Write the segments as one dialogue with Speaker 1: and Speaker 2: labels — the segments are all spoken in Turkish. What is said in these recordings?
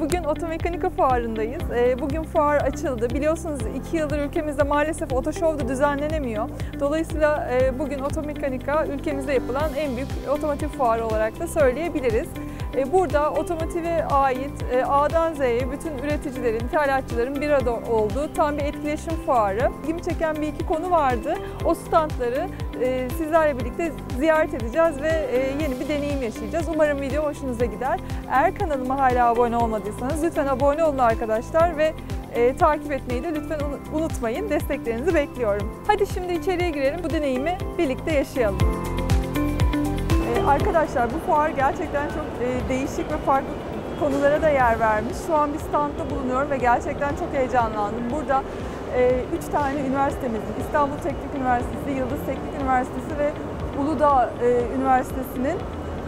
Speaker 1: Bugün Otomekanika Fuarı'ndayız. Ee, Bugün fuar açıldı. Biliyorsunuz iki yıldır ülkemizde maalesef Otoshow'da düzenlenemiyor. Dolayısıyla e, bugün Otomekanika ülkemizde yapılan en büyük otomotiv fuarı olarak da söyleyebiliriz. E, Burada otomotive ait e, A'dan Z'ye bütün üreticilerin, ithalatçıların bir arada olduğu tam bir etkileşim fuarı. İlgimi çeken bir iki konu vardı. O standları e, sizlerle birlikte ziyaret edeceğiz ve yeni bir deneyim yaşayacağız. Umarım video hoşunuza gider. Eğer kanalıma hala abone olmadıysanız lütfen abone olun arkadaşlar ve e, takip etmeyi de lütfen unu- unutmayın. Desteklerinizi bekliyorum. Hadi şimdi içeriye girelim. Bu deneyimi birlikte yaşayalım. Arkadaşlar bu fuar gerçekten çok e, değişik ve farklı konulara da yer vermiş. Şu an bir standta bulunuyorum ve gerçekten çok heyecanlandım. Burada e, üç tane üniversitemizin, İstanbul Teknik Üniversitesi, Yıldız Teknik Üniversitesi ve Uludağ e, Üniversitesi'nin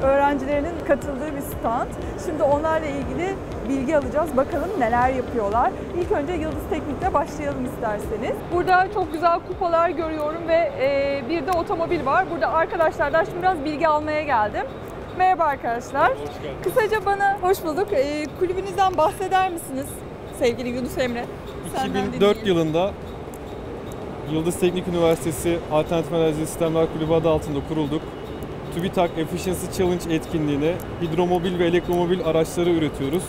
Speaker 1: öğrencilerinin katıldığı bir stand. Şimdi onlarla ilgili bilgi alacağız. Bakalım neler yapıyorlar. İlk önce Yıldız Teknik'le başlayalım isterseniz. Burada çok güzel kupalar görüyorum ve e, bir de otomobil var. Burada arkadaşlardan şimdi biraz bilgi almaya geldim. Merhaba arkadaşlar. Kısaca bana hoş bulduk. E, kulübünüzden bahseder misiniz sevgili Yunus Emre? Senden
Speaker 2: 2004
Speaker 1: dinleyelim.
Speaker 2: yılında Yıldız Teknik Üniversitesi Alternatif Enerji Sistemler Kulübü adı altında kurulduk. TÜBİTAK Efficiency Challenge etkinliğine hidromobil ve elektromobil araçları üretiyoruz.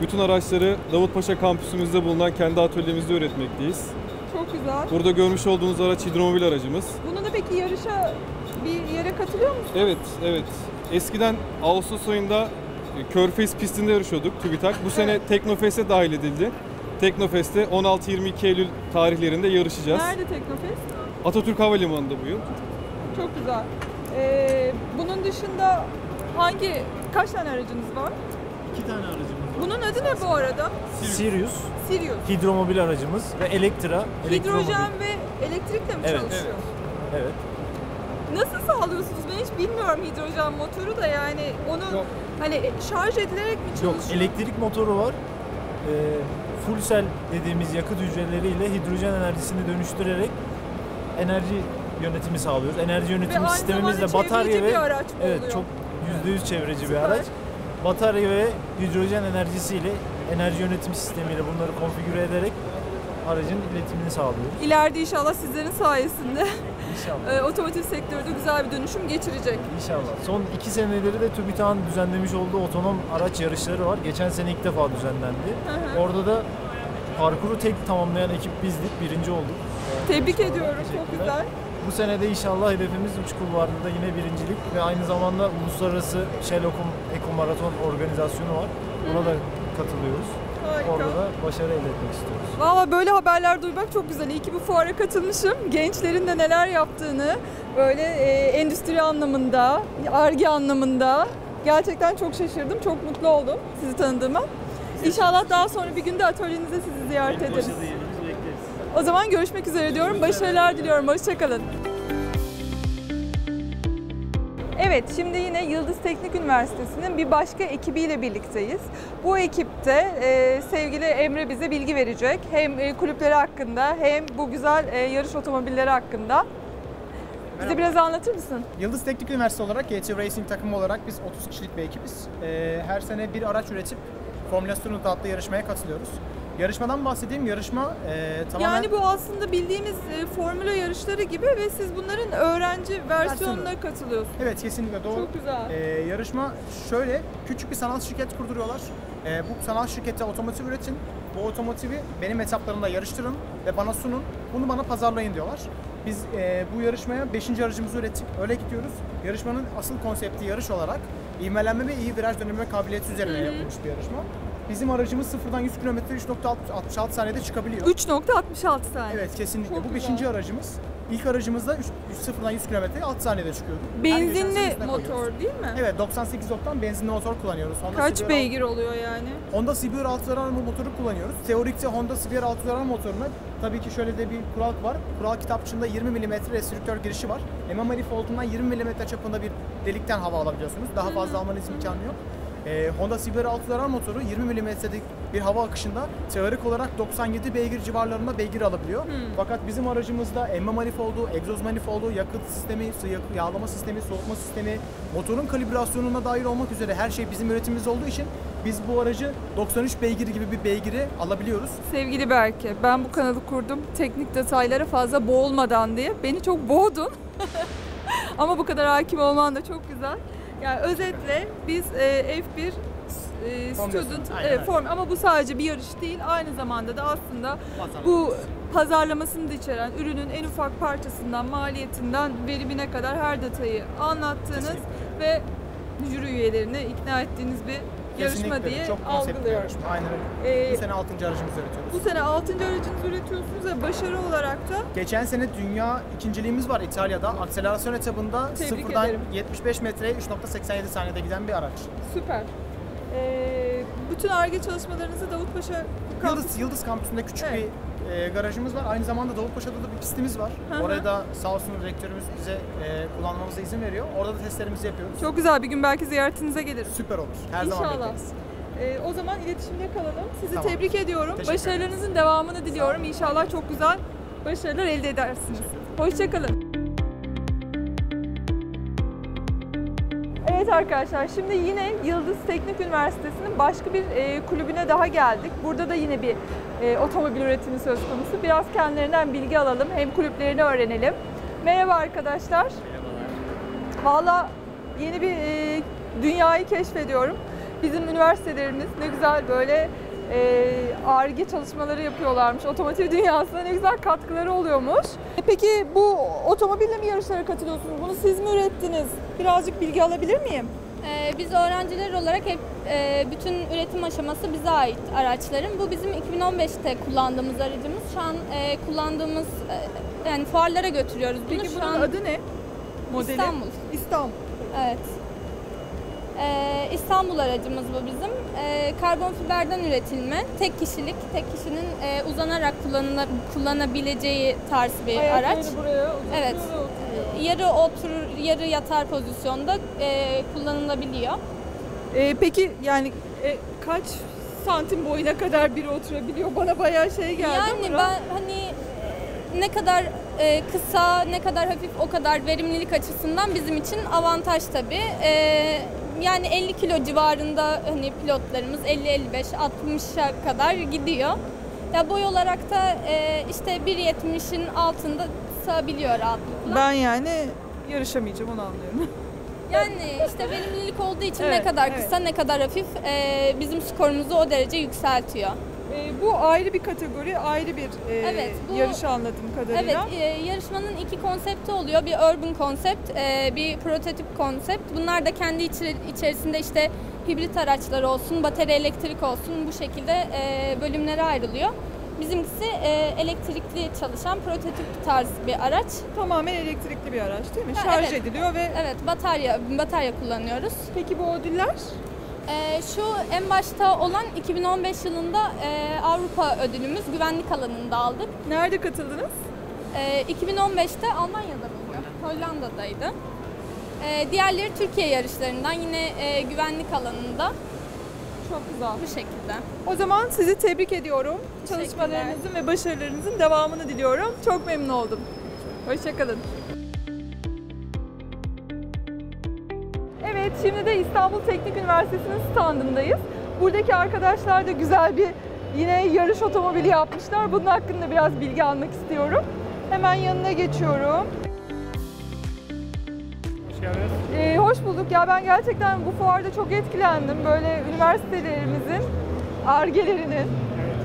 Speaker 2: Bütün araçları Davutpaşa kampüsümüzde bulunan kendi atölyemizde üretmekteyiz.
Speaker 1: Çok güzel.
Speaker 2: Burada görmüş olduğunuz araç hidromobil aracımız.
Speaker 1: Bunu da peki yarışa bir yere katılıyor musunuz?
Speaker 2: Evet, evet. Eskiden Ağustos ayında e, Körfez pistinde yarışıyorduk TÜBİTAK. Bu sene Teknofest'e dahil edildi. Teknofest'te 16-22 Eylül tarihlerinde yarışacağız.
Speaker 1: Nerede Teknofest?
Speaker 2: Atatürk Havalimanı'nda bu yıl.
Speaker 1: Çok güzel. Ee, bunun dışında hangi, kaç tane aracınız var?
Speaker 3: İki tane aracımız var.
Speaker 1: Bunun adı ne bu arada?
Speaker 3: Sirius,
Speaker 1: Sirius.
Speaker 3: hidromobil aracımız ve Elektra.
Speaker 1: Hidrojen ve elektrikle mi
Speaker 3: Evet.
Speaker 1: çalışıyor?
Speaker 3: Evet.
Speaker 1: Nasıl sağlıyorsunuz? Ben hiç bilmiyorum hidrojen motoru da yani onu
Speaker 2: Yok.
Speaker 1: hani şarj edilerek mi
Speaker 3: Yok,
Speaker 1: çalışıyor?
Speaker 3: elektrik motoru var. Ee, full cell dediğimiz yakıt hücreleriyle hidrojen enerjisini dönüştürerek enerji yönetimi sağlıyoruz. Enerji yönetimi sistemimiz de batarya ve
Speaker 1: bir
Speaker 3: evet
Speaker 1: oluyor?
Speaker 3: çok %100 çevreci bir
Speaker 1: Süper.
Speaker 3: araç. Batarya ve hidrojen enerjisiyle enerji yönetim sistemiyle bunları konfigüre ederek aracın iletimini sağlıyoruz.
Speaker 1: İleride inşallah sizlerin sayesinde
Speaker 3: İnşallah.
Speaker 1: e, otomotiv sektörde güzel bir dönüşüm geçirecek.
Speaker 3: İnşallah. Son iki seneleri de TÜBİTAK'ın düzenlemiş olduğu otonom araç yarışları var. Geçen sene ilk defa düzenlendi.
Speaker 1: hı.
Speaker 3: Orada da parkuru tek tamamlayan ekip bizdik. Birinci olduk.
Speaker 1: Tebrik ediyorum. Çok güzel.
Speaker 3: Bu sene de inşallah hedefimiz uç kulvarında yine birincilik ve aynı zamanda uluslararası Shell Eko Maraton organizasyonu var. Buna da katılıyoruz.
Speaker 1: Harika.
Speaker 3: Orada da başarı elde etmek istiyoruz.
Speaker 1: Valla böyle haberler duymak çok güzel. İyi ki bu fuara katılmışım. Gençlerin de neler yaptığını böyle e, endüstri anlamında, arge anlamında gerçekten çok şaşırdım. Çok mutlu oldum sizi tanıdığıma. İnşallah daha sonra bir günde atölyenize sizi ziyaret ederiz. O zaman görüşmek üzere diyorum. Başarılar diliyorum. Hoşçakalın. Evet, şimdi yine Yıldız Teknik Üniversitesi'nin bir başka ekibiyle birlikteyiz. Bu ekipte e, sevgili Emre bize bilgi verecek. Hem e, kulüpleri hakkında hem bu güzel e, yarış otomobilleri hakkında. Bize
Speaker 4: Merhaba.
Speaker 1: biraz anlatır mısın?
Speaker 4: Yıldız Teknik Üniversitesi olarak GT Racing takımı olarak biz 30 kişilik bir ekibiz. Ee, her sene bir araç üretip Formula Student adlı yarışmaya katılıyoruz. Yarışmadan bahsedeyim. Yarışma e, tamamen...
Speaker 1: Yani bu aslında bildiğimiz e, formüla yarışları gibi ve siz bunların öğrenci versiyonuna katılıyorsunuz.
Speaker 4: Evet kesinlikle doğru.
Speaker 1: Çok güzel.
Speaker 4: Ee, yarışma şöyle, küçük bir sanal şirket kurduruyorlar. Ee, bu sanal şirkette otomotiv üretin. Bu otomotivi benim etaplarımda yarıştırın ve bana sunun. Bunu bana pazarlayın diyorlar. Biz e, bu yarışmaya 5. aracımızı ürettik. Öyle gidiyoruz. Yarışmanın asıl konsepti yarış olarak ivmelenme ve iyi viraj dönemi kabiliyeti üzerine yapılmış bir yarışma. Bizim aracımız sıfırdan 100 km 3.66 saniyede çıkabiliyor.
Speaker 1: 3.66 saniye.
Speaker 4: Evet kesinlikle.
Speaker 1: Çok
Speaker 4: bu
Speaker 1: güzel.
Speaker 4: 5. aracımız. İlk aracımızda 3, sıfırdan 100 km 6 saniyede çıkıyordu.
Speaker 1: Benzinli
Speaker 4: koyuyoruz.
Speaker 1: motor değil mi?
Speaker 4: Evet 98 oktan benzinli motor kullanıyoruz. Honda
Speaker 1: Kaç
Speaker 4: CBR
Speaker 1: beygir oluyor yani?
Speaker 4: Honda CBR 6 zarar motoru kullanıyoruz. Teorikte Honda CBR 6 zarar motoruna tabii ki şöyle de bir kural var. Kural kitapçığında 20 mm restriktör girişi var. MM manifoldundan 20 mm çapında bir delikten hava alabiliyorsunuz. Daha fazla almanız imkanı yok. Ee, Honda CBR 6 zarar motoru 20 mm'lik bir hava akışında teorik olarak 97 beygir civarlarında beygir alabiliyor. Fakat bizim aracımızda emme manifoldu, egzoz manifoldu, yakıt sistemi, yağlama sistemi, soğutma sistemi, motorun kalibrasyonuna dair olmak üzere her şey bizim üretimimiz olduğu için Biz bu aracı 93 beygir gibi bir beygiri alabiliyoruz.
Speaker 1: Sevgili Berke, ben bu kanalı kurdum teknik detaylara fazla boğulmadan diye. Beni çok boğdun. Ama bu kadar hakim olman da çok güzel. Yani özetle biz e, F1 e, student.
Speaker 4: Aynen
Speaker 1: e, form. Ama bu sadece bir yarış değil aynı zamanda da aslında bu pazarlamasını da içeren ürünün en ufak parçasından maliyetinden verimine kadar her detayı anlattığınız ve jüri üyelerini ikna ettiğiniz bir yarışma
Speaker 4: Kesinlikle
Speaker 1: diye
Speaker 4: çok
Speaker 1: algılıyorum.
Speaker 4: yarışma. Aynen öyle.
Speaker 1: Ee,
Speaker 4: Bu sene 6. aracımızı üretiyoruz.
Speaker 1: bu sene 6. aracınızı üretiyorsunuz ve başarı olarak da
Speaker 4: Geçen sene dünya ikinciliğimiz var İtalya'da. Akselerasyon etabında
Speaker 1: Tebrik
Speaker 4: sıfırdan
Speaker 1: ederim.
Speaker 4: 75 metreye 3.87 saniyede giden bir araç.
Speaker 1: süper. Ee, bütün ARGE çalışmalarınızı Davutpaşa kampüsü
Speaker 4: Yıldız, Yıldız kampüsünde küçük
Speaker 1: Evet.
Speaker 4: bir e, garajımız var. Aynı zamanda Davutpaşa'da da bir pistimiz var.
Speaker 1: Hı hı.
Speaker 4: Oraya da sağ olsun rektörümüz bize e, kullanmamıza izin veriyor. Orada da testlerimizi yapıyoruz.
Speaker 1: Çok güzel bir gün belki ziyaretinize gelirim.
Speaker 4: Süper olur. Her zaman
Speaker 1: İnşallah.
Speaker 4: bekleriz.
Speaker 1: Ee, o zaman iletişimde kalalım. Sizi
Speaker 4: Tamam.
Speaker 1: tebrik ediyorum.
Speaker 4: Teşekkür
Speaker 1: Başarılarınızın devamını diliyorum. İnşallah çok güzel başarılar elde edersiniz. Hoşçakalın. Arkadaşlar şimdi yine Yıldız Teknik Üniversitesi'nin başka bir e, kulübüne daha geldik. Burada da yine bir e, otomobil üretimi söz konusu. Biraz kendilerinden bilgi alalım hem kulüplerini öğrenelim. Merhaba arkadaşlar. Valla yeni bir e, dünyayı keşfediyorum. Bizim üniversitelerimiz ne güzel böyle e, ARGE çalışmaları yapıyorlarmış. Otomotiv dünyasına ne güzel katkıları oluyormuş. E, Peki bu otomobille mi yarışlara katılıyorsunuz? Bunu siz mi ürettiniz? Birazcık bilgi alabilir miyim?
Speaker 5: Ee, Biz öğrenciler olarak hep e, bütün üretim aşaması bize ait araçların. Bu bizim 2015'te kullandığımız aracımız. Şu an e, kullandığımız e, yani fuarlara götürüyoruz bunu.
Speaker 1: Peki
Speaker 5: Şu
Speaker 1: bunun
Speaker 5: an
Speaker 1: adı ne? Modeli?
Speaker 5: İstanbul.
Speaker 1: İstanbul.
Speaker 5: Evet. İstanbul aracımız bu bizim. Ee, karbon fiberden üretilme, tek kişilik, tek kişinin e, uzanarak kullanıla, kullanabileceği tarz bir
Speaker 1: Ayaklarını
Speaker 5: araç.
Speaker 1: buraya
Speaker 5: Evet.
Speaker 1: ve oturuyor.
Speaker 5: Ee, Yarı oturur, yarı yatar pozisyonda e, kullanılabiliyor.
Speaker 1: Ee, peki yani e, kaç santim boyuna kadar biri oturabiliyor? Bana bayağı şey geldi.
Speaker 5: Yani
Speaker 1: ama-
Speaker 5: ben hani e, ne kadar e, kısa, ne kadar hafif o kadar verimlilik açısından bizim için avantaj tabii. E, yani 50 kilo civarında hani pilotlarımız 50-55, 60'a kadar gidiyor. Ya boy olarak da e, işte 1.70'in altında sığabiliyor rahatlıkla.
Speaker 1: Ben yani yarışamayacağım onu anlıyorum.
Speaker 5: Yani işte verimlilik olduğu için
Speaker 1: Evet,
Speaker 5: ne kadar
Speaker 1: evet.
Speaker 5: kısa, ne kadar hafif e, bizim skorumuzu o derece yükseltiyor.
Speaker 1: Ee, bu ayrı bir kategori, ayrı bir e,
Speaker 5: Evet, bu-
Speaker 1: yarış anladığım kadarıyla.
Speaker 5: Evet, e, yarışmanın iki konsepti oluyor. Bir urban konsept, e, bir prototip konsept. Bunlar da kendi içi- içerisinde işte hibrit araçlar olsun, batarya elektrik olsun bu şekilde e, bölümlere ayrılıyor. Bizimkisi e, elektrikli çalışan prototip tarz bir araç.
Speaker 1: Tamamen elektrikli bir araç değil mi?
Speaker 5: Ha,
Speaker 1: Şarj
Speaker 5: evet.
Speaker 1: ediliyor ve
Speaker 5: Evet, batarya batarya kullanıyoruz.
Speaker 1: peki bu ödüller?
Speaker 5: E, şu en başta olan 2015 yılında e, Avrupa ödülümüz güvenlik alanında aldık.
Speaker 1: Nerede katıldınız?
Speaker 5: Ee, 2015'te Almanya'da bulunuyor. Hollanda'daydı. Ee, diğerleri Türkiye yarışlarından yine e, güvenlik alanında
Speaker 1: Çok güzel.
Speaker 5: bu şekilde.
Speaker 1: O zaman sizi tebrik ediyorum. Çalışmalarınızın ve başarılarınızın devamını diliyorum. Çok memnun oldum. Hoşçakalın. Evet, şimdi de İstanbul Teknik Üniversitesi'nin standındayız. Buradaki arkadaşlar da güzel bir yine yarış otomobili yapmışlar. Bunun hakkında biraz bilgi almak istiyorum. Hemen yanına geçiyorum.
Speaker 3: Hoş geldiniz.
Speaker 1: Ee, hoş bulduk. Ya ben gerçekten bu fuarda çok etkilendim. Böyle üniversitelerimizin argelerinin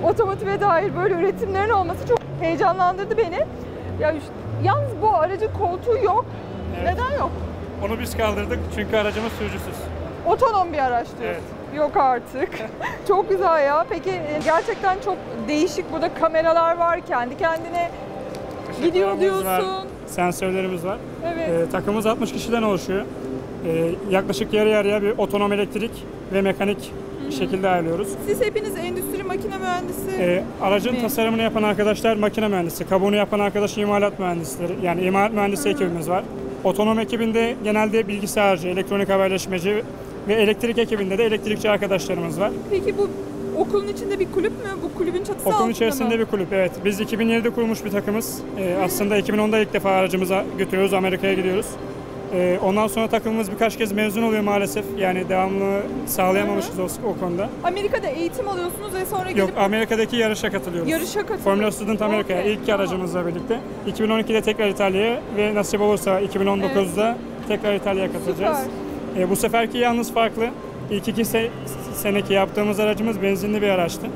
Speaker 1: otomotive dair böyle üretimlerin olması çok heyecanlandırdı beni. Ya yalnız bu aracın koltuğu yok.
Speaker 6: Evet.
Speaker 1: Neden yok?
Speaker 6: Onu biz kaldırdık çünkü aracımız sürücüsüz.
Speaker 1: Otonom bir araç diyorsun. Yok artık. çok güzel ya. Peki e, gerçekten çok değişik burada kameralar var. Kendi kendine gidiyor
Speaker 6: Işıklarımız var,
Speaker 1: diyorsun.
Speaker 6: sensörlerimiz var.
Speaker 1: Evet.
Speaker 6: Ee, takımımız 60 kişiden oluşuyor. Ee, yaklaşık yarı yarıya bir otonom elektrik ve mekanik şekilde ayarlıyoruz.
Speaker 1: Siz hepiniz endüstri makine mühendisi.
Speaker 6: Ee, aracın
Speaker 1: Mi?
Speaker 6: tasarımını yapan arkadaşlar makine mühendisi, kabuğunu yapan arkadaş imalat mühendisleri, yani imalat mühendisi ekibimiz var. Otonom ekibinde genelde bilgisayarcı, elektronik haberleşmeci ve elektrik ekibinde de elektrikçi arkadaşlarımız var.
Speaker 1: Peki bu okulun içinde bir kulüp mü? Bu kulübün çatısı
Speaker 6: Okulun
Speaker 1: altında
Speaker 6: içerisinde
Speaker 1: mı?
Speaker 6: bir kulüp, evet. Biz 2007'de kurulmuş bir takımız. Ee, aslında 2010'da ilk defa aracımıza götürüyoruz, Amerika'ya gidiyoruz. Ee, ondan sonra takımımız birkaç kez mezun oluyor maalesef. Yani devamlı sağlayamamışız o, o konuda.
Speaker 1: Amerika'da eğitim alıyorsunuz ve sonra
Speaker 6: Yok
Speaker 1: gelip
Speaker 6: Amerika'daki yarışa katılıyoruz.
Speaker 1: yarışa katılıyorsunuz.
Speaker 6: Formula Student Amerika'ya
Speaker 1: Okey,
Speaker 6: ilk
Speaker 1: tamam.
Speaker 6: aracımızla birlikte. 2012'de tekrar İtalya'ya ve nasip olursa 2019'da tekrar İtalya'ya katılacağız. Ee, bu seferki yalnız farklı. İlk iki se- seneki yaptığımız aracımız benzinli bir araçtı.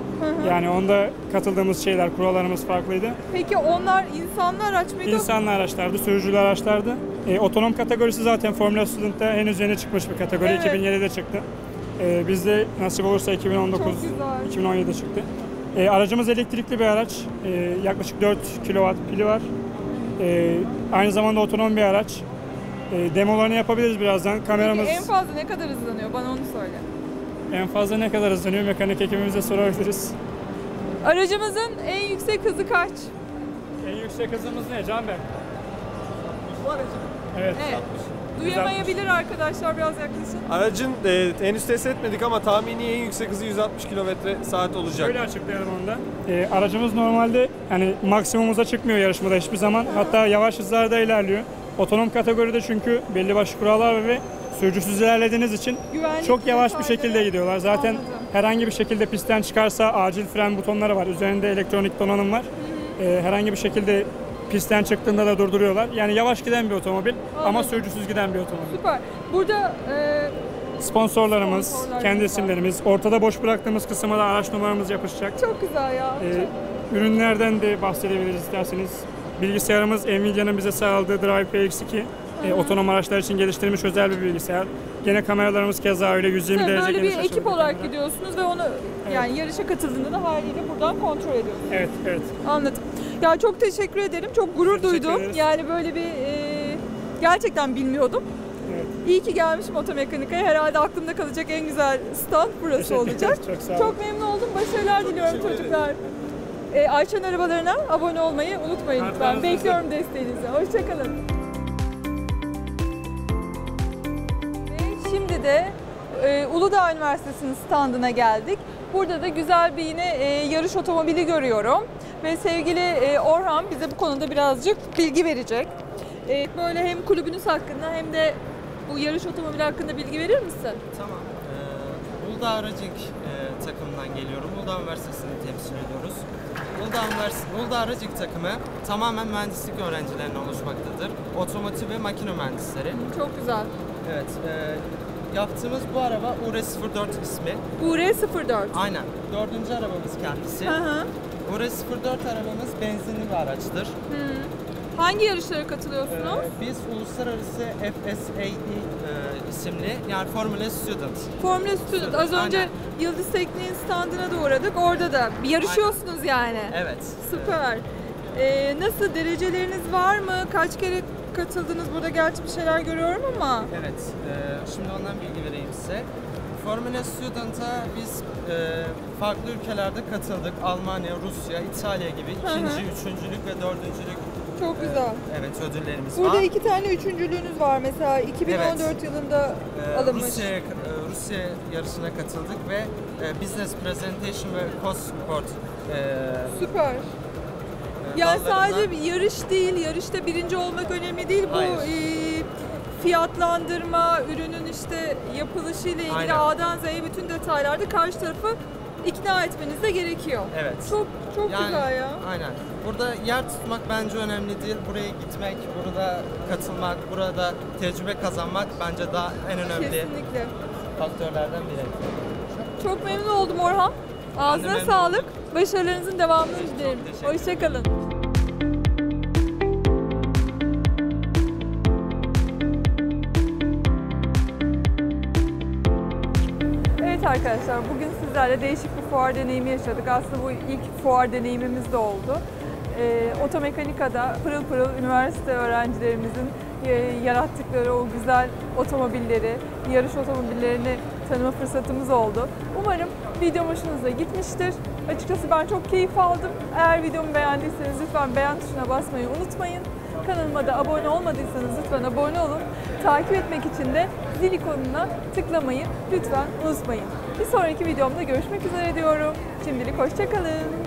Speaker 6: Yani onda katıldığımız şeyler, kurallarımız farklıydı.
Speaker 1: Peki onlar insanlı araç mıydı?
Speaker 6: İnsanlı araçlardı, sürücülü araçlardı. Ee, otonom kategorisi zaten Formula Student'ta henüz yeni çıkmış bir kategori.
Speaker 1: Evet.
Speaker 6: 2007'de çıktı. Ee, bizde nasip olursa 2019,
Speaker 1: Çok güzel.
Speaker 6: 2017'de çıktı. Ee, aracımız elektrikli bir araç. Ee, yaklaşık 4 kW pili var. Ee, aynı zamanda otonom bir araç. Ee, demolarını yapabiliriz birazdan. Kameramız
Speaker 1: Peki en fazla ne kadar hızlanıyor? Bana onu söyle.
Speaker 6: en fazla ne kadar hızlanıyor? Mekanik ekibimize sorabiliriz.
Speaker 1: Aracımızın en yüksek hızı kaç?
Speaker 6: En yüksek hızımız ne Can Bey? Evet.
Speaker 1: Evet. Duyamayabilir arkadaşlar biraz yaklaşın.
Speaker 7: Aracın e, henüz test etmedik ama tahmini en yüksek hızı 160 km saat olacak.
Speaker 6: Şöyle açıklayalım onu da. Ee, aracımız normalde yani maksimumuza çıkmıyor yarışmada hiçbir zaman. Hatta yavaş hızlarda ilerliyor. Otonom kategoride çünkü belli başlı kurallar var ve sürücüsüz ilerlediğiniz için
Speaker 1: Güvenlik
Speaker 6: çok yavaş bir şekilde gidiyorlar. Zaten
Speaker 1: Anladım.
Speaker 6: herhangi bir şekilde pistten çıkarsa acil fren butonları var. Üzerinde elektronik donanım var. Ee, herhangi bir şekilde pistten çıktığında da durduruyorlar. Yani yavaş giden bir otomobil ama
Speaker 1: Anladım.
Speaker 6: sürücüsüz giden bir otomobil.
Speaker 1: Süper. Burada e,
Speaker 6: Sponsorlarımız,
Speaker 1: Sponsorlarımız
Speaker 6: kendi isimlerimiz, ortada boş bıraktığımız kısma da araç numaramız yapışacak.
Speaker 1: çok güzel ya.
Speaker 6: Ee, ürünlerden de bahsedebiliriz isterseniz. Bilgisayarımız Nvidia'nın bize sağladığı Drive PX2. Ee, otonom araçlar için geliştirilmiş özel bir bilgisayar. Gene kameralarımız keza öyle 120
Speaker 1: Tabii
Speaker 6: derece
Speaker 1: böyle bir ekip olarak gidiyorsunuz ve onu yani yarışa katıldığında da haliyle buradan kontrol ediyorsunuz.
Speaker 6: Evet, evet.
Speaker 1: Anladım. Ya çok teşekkür ederim. Çok gurur
Speaker 6: Teşekkür
Speaker 1: duydum.
Speaker 6: ederiz.
Speaker 1: Yani böyle bir e, gerçekten bilmiyordum.
Speaker 6: Evet.
Speaker 1: İyi ki gelmişim otomekanikaya. Herhalde aklımda kalacak en güzel stand burası olacak.
Speaker 6: çok sağ olun.
Speaker 1: Çok memnun oldum. Başarılar diliyorum çocuklar. E, Ayça'nın arabalarına abone olmayı unutmayın lütfen. Bekliyorum desteğinizi. Hoşçakalın. Ve Şimdi de e, Uludağ Üniversitesi'nin standına geldik. Burada da güzel bir yine e, yarış otomobili görüyorum. Ve sevgili e, Orhan bize bu konuda birazcık bilgi verecek. E, böyle hem kulübünüz hakkında hem de bu yarış otomobili hakkında bilgi verir misin?
Speaker 8: Tamam. Ee, Uludağ Aracık e, takımından geliyorum. Uludağ Üniversitesi'ni temsil ediyoruz. Uludağ, Üniversitesi, Uludağ Aracık takımı tamamen mühendislik öğrencilerinden oluşmaktadır. Otomotiv ve makine mühendisleri.
Speaker 1: Çok güzel.
Speaker 8: Evet. e, yaptığımız bu araba UR04 ismi.
Speaker 1: UR04.
Speaker 8: Aynen. Dördüncü arabamız kendisi.
Speaker 1: Hı hı.
Speaker 8: UR04 arabamız benzinli bir araçtır.
Speaker 1: Hangi yarışlara katılıyorsunuz?
Speaker 8: Ee, biz uluslararası FSAE e, isimli yani Formula Student.
Speaker 1: Formula Student. Az önce
Speaker 8: Aynen.
Speaker 1: Yıldız Tekniğin standına da uğradık. Orada da yarışıyorsunuz yani.
Speaker 8: Evet.
Speaker 1: Süper. Ee, nasıl dereceleriniz var mı? Kaç kere katıldınız? Burada gerçi bir şeyler görüyorum ama.
Speaker 8: Evet, e, şimdi ondan bilgi vereyim size. Formula Student'a biz e, farklı ülkelerde katıldık. Almanya, Rusya, İtalya gibi ikinci, üçüncülük ve dördüncülük
Speaker 1: Çok güzel.
Speaker 8: evet ödüllerimiz
Speaker 1: Burada
Speaker 8: var.
Speaker 1: iki tane üçüncülüğünüz var mesela 2014
Speaker 8: Evet.
Speaker 1: yılında
Speaker 8: E,
Speaker 1: alınmış.
Speaker 8: Rusya, Rusya yarışına katıldık ve e, Business Presentation ve Cost Support e,
Speaker 1: Süper. Yani sadece bir yarış değil, yarışta birinci olmak önemli değil. Bu e, fiyatlandırma, ürünün işte yapılışıyla ilgili
Speaker 8: Aynen.
Speaker 1: A'dan Z'ye bütün detaylarda karşı tarafı ikna etmeniz de gerekiyor.
Speaker 8: Evet.
Speaker 1: Çok çok
Speaker 8: Yani,
Speaker 1: güzel ya.
Speaker 8: Aynen. Burada yer tutmak bence önemli değil. Buraya gitmek, burada katılmak, burada tecrübe kazanmak bence daha en önemli
Speaker 1: Kesinlikle.
Speaker 8: faktörlerden biri.
Speaker 1: Çok memnun oldum Orhan. Ağzına sağlık. Başarılarınızın devamını dilerim. Hoşçakalın. Evet arkadaşlar bugün sizlerle değişik bir fuar deneyimi yaşadık. Aslında bu ilk fuar deneyimimiz de oldu. Ee, otomekanikada pırıl pırıl üniversite öğrencilerimizin e, yarattıkları o güzel otomobilleri, yarış otomobillerini tanıma fırsatımız oldu. Umarım videom hoşunuza gitmiştir. Açıkçası ben çok keyif aldım. Eğer videomu beğendiyseniz lütfen beğen tuşuna basmayı unutmayın. Kanalıma da abone olmadıysanız lütfen abone olun. Takip etmek için de zil ikonuna tıklamayı lütfen unutmayın. Bir sonraki videomda görüşmek üzere diyorum. Şimdilik hoşçakalın.